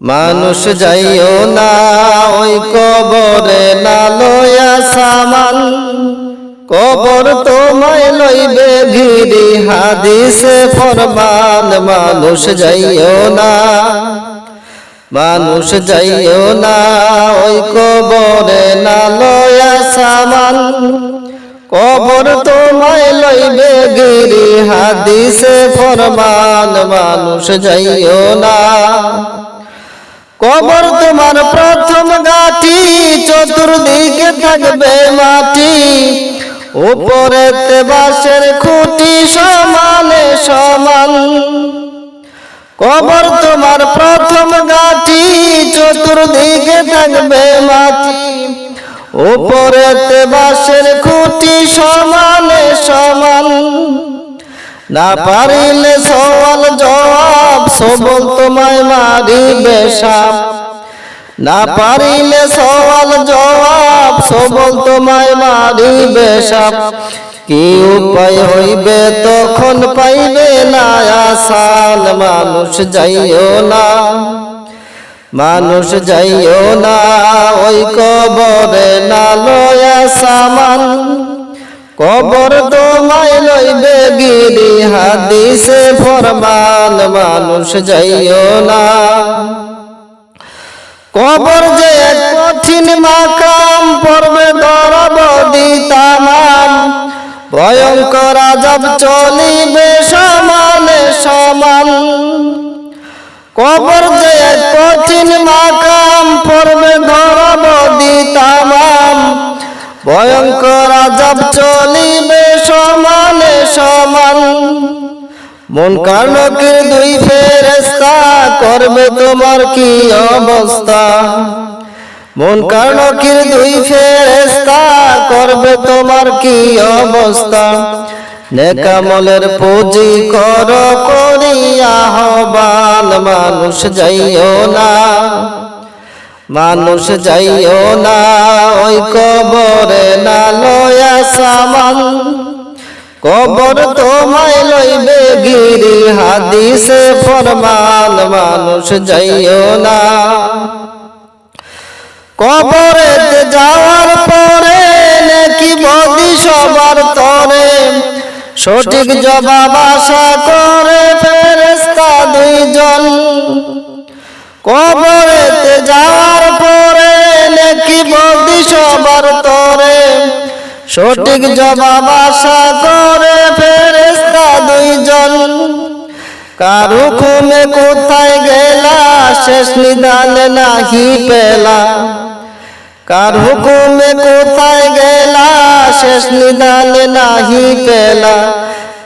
মানুষ যাইও না, ওই কবরে না লয়া সামান। কবর তোমায় লইবে গিরি হাদিসে ফরমান, মানুষ যাইও না। মানুষ যাইও না, ওই কবরে না লয়া সামান। কবর তোমায় লইবে গিরি হাদিসে ফরমান, মানুষ যাইও না। কবর তোমার প্রথম গাটি চতুর্দিকে থাকবে মাটি। উপরে বাসের খুঁটি সমানে সমান। কবর তোমার প্রথম গাটি চতুর্দিকে থাকবে মাটি। উপরে বাসের খুঁটি সমান। না পারিলে সওয়াল জবাব, সবল তোমায় মারিবে সাপ না পারিলে সওয়াল জবাব, সবল তোমায় মারিবে সাপ কি উপায় হইবে তখন পাইবে না আসান, মানুষ যাইও না। মানুষ যাইও না, ওই কবরে না লয়া সামান। কবর তোমায় লইবে গিরি হাদিসে ফরমান, মানুষ যাইও না। কবর যে কঠিন মাকাম, পড়বে দরবদি তামাম। ভয়ঙ্কর আজব চলিবে সমানে সমান। কবর যে কঠিন মাকাম, পড়বে দরবদি তামাম ভয়ঙ্কর আজব চলিবে সমানে সমান। মন কারণকের দুই ফেরেস্তা করবে তোমার কি অবস্থা? মন কারণকের দুই ফেরেস্তা করবে তোমার কি অবস্থা? নেকামলের পুঁজি কর করিয়া হবান মানুষ যাইও না। মানুষ যাইও না, ওই কবরে না লয়া সামান। কবর তোমায় লইবে গিরি, হাদিসে ফরমান, মানুষ যাইও না। কবরেতে যাওয়ার পরে নাকি বদি সবার তরে। সঠিক জবাব আশা করে ফেরেস্তা দুইজন। কবরেতে যাওয়ার সবার তরে সঠিক জবাব আশা করে ফেরেস্তা দুইজন। কারু খুমে কোথায় গেলা, শেষ নিদানে নাহি পেলা। কার হুকুমে কোথায় গেলা, শেষ নিদানে নাহি পেলা।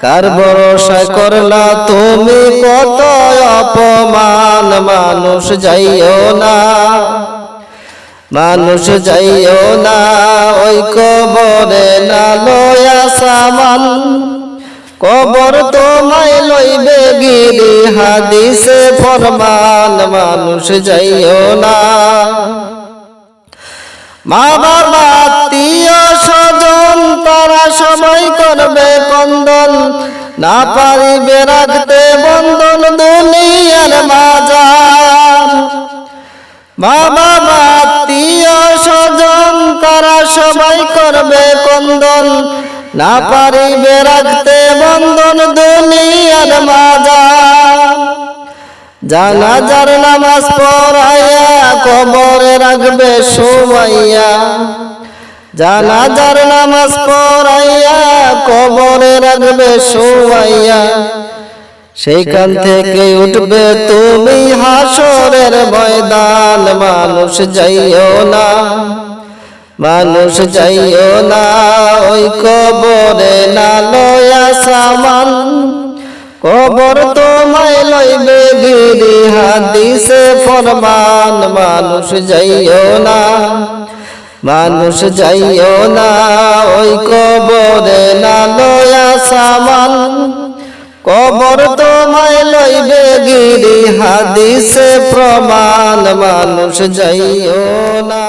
কার ভরসা করলা তুমি কত অপমান, মানুষ যাইও না। মানুষ যাইও না, ওই কবরে না লয়া সামান। কবর তোমায় লইবে গিরি, হাদিসে ফরমান, মানুষ যাইও না। মা বাবা আত্মীয় স্বজন, তারা সবাই করবে কন্দন না পারিবে রাখতে বন্ধন দুনিয়ার বাজার মা বাবা সবাই করবে কন্দন। না পারিবে রাখতে বন্ধন দুনিয়ার মাজার। জানাজার নামাজ পড়াইয়া কবরে রাখবে সোমাইয়া। জানাজার নামাজ পড়াইয়া কবরে রাখবে সোমাইয়া। সেইখান থেকে উঠবে তুমি হাসরের ময়দান, মানুষ যাইও না। মানুষ যাইও না, ওই কবরে না লয়া সামান। কবর তোমায় লইবে গিরি, হাদিসে ফরমান, মানুষ যাইও না, মানুষ যাইও না, ওই কবরে না লয়া সামান। কবর তোমায় লইবে গিরি, হাদিসে প্রমাণ, মানুষ যাইও না।